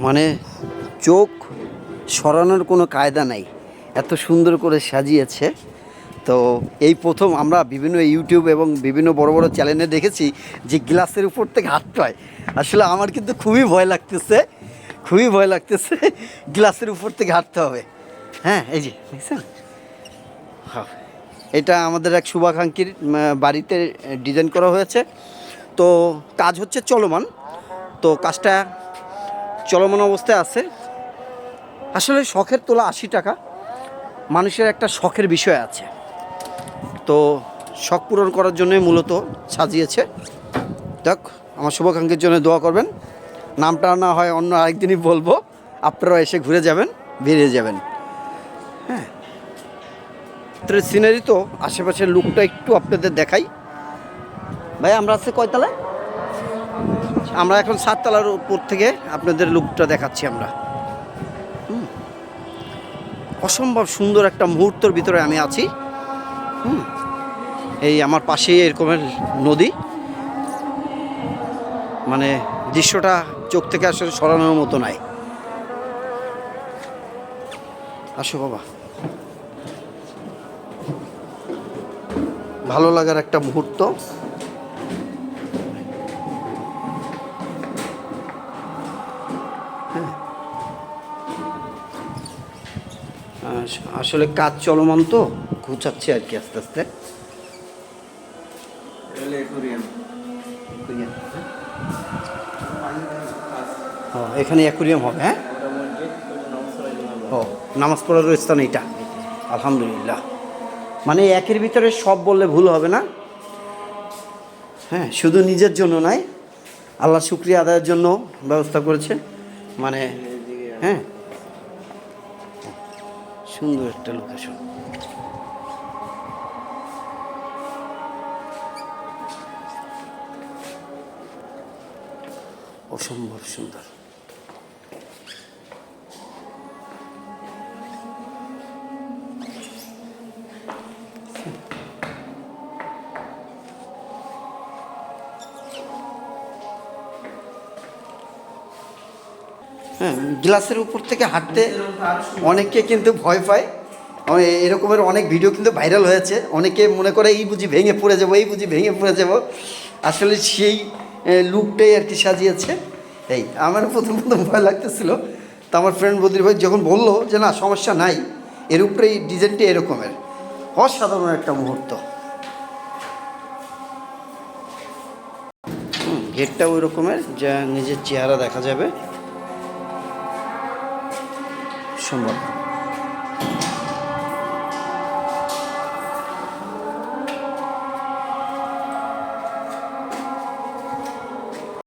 মানে চোখ সরানোর কোনো কায়দা নাই। এত সুন্দর করে সাজিয়েছে। তো এই প্রথম আমরা বিভিন্ন ইউটিউব এবং বিভিন্ন বড় বড় চ্যানেলে দেখেছি যে গ্লাসের উপর থেকে হাঁটতে হয় আসলে আমার কিন্তু খুবই ভয় লাগতেছে। খুবই ভয় লাগতেছে গ্লাসের উপর থেকে হাঁটতে হবে। হ্যাঁ এই যে, দেখছেন? হ্যাঁ এটা আমাদের এক শুভাকাঙ্ক্ষীর বাড়িতে ডিজাইন করা হয়েছে। তো কাজ হচ্ছে চলমান। তো কাজটা চলমান অবস্থায় আছে। আসলে শখের তোলা আশি টাকা, মানুষের একটা শখের বিষয় আছে। তো শখ পূরণ করার জন্যই মূলত সাজিয়েছে। দেখ, আমার শুভাকাঙ্ক্ষীর জন্য দোয়া করবেন। নামটা না হয় অন্য আরেকদিনই বলব। আপনারা এসে ঘুরে যাবেন, বেরিয়ে যাবেন। হ্যাঁ। সিনারি তো আশেপাশের লুকটা একটু আপনাদের দেখাই। ভাই, আমরা আছে কয়তলায়? আমরা এখন সাততলার উপর থেকে আপনাদের লুকটা দেখাচ্ছি আমরা। অসম্ভব সুন্দর একটা মুহূর্তের ভিতরে আমি আছি। হুম। এই আমার পাশেই এরকমের নদী। মানে দৃশ্যটা চোখ থেকে আসলে সরানোর মতো নাই। আসো বাবা। ভালো লাগার একটা মুহূর্ত। আসলে কাজ চলমান তো ঘুচাচ্ছে আর কি আস্তে আস্তে। ও, এখানে অ্যাকুরিয়াম হবে হ্যাঁ? ও নামাজ পড়ার স্থান এইটা। আলহামদুলিল্লাহ। মানে একের ভিতরে সব বললে ভুল হবে না? হ্যাঁ শুধু নিজের জন্য নয় আল্লাহ শুক্রিয়া আদায়ের জন্য ব্যবস্থা করেছে। মানে হ্যাঁ। সুন্দর একটা লোকেশন অসম্ভব সুন্দর হ্যাঁ গ্লাসের উপর থেকে হাঁটতে অনেকে কিন্তু ভয় পায়। এরকমের অনেক ভিডিও কিন্তু ভাইরাল হয়েছে। অনেকে মনে করে এই বুঝি ভেঙে পড়ে যাব এই বুঝি ভেঙে পড়ে যাব। আসলে সেই লুকটাই আর কি সাজিয়েছে। এই আমার প্রথম প্রথম ভয় লাগতেছিল। তো আমার ফ্রেন্ড বদির ভাই যখন বলল যে না সমস্যা নাই এর উপরে এই ডিজাইনটি এরকমের। অসাধারণ একটা মুহূর্ত। হুম, গেটটাও ওই রকমের যা নিজের চেহারা দেখা যাবে। সম্ভব।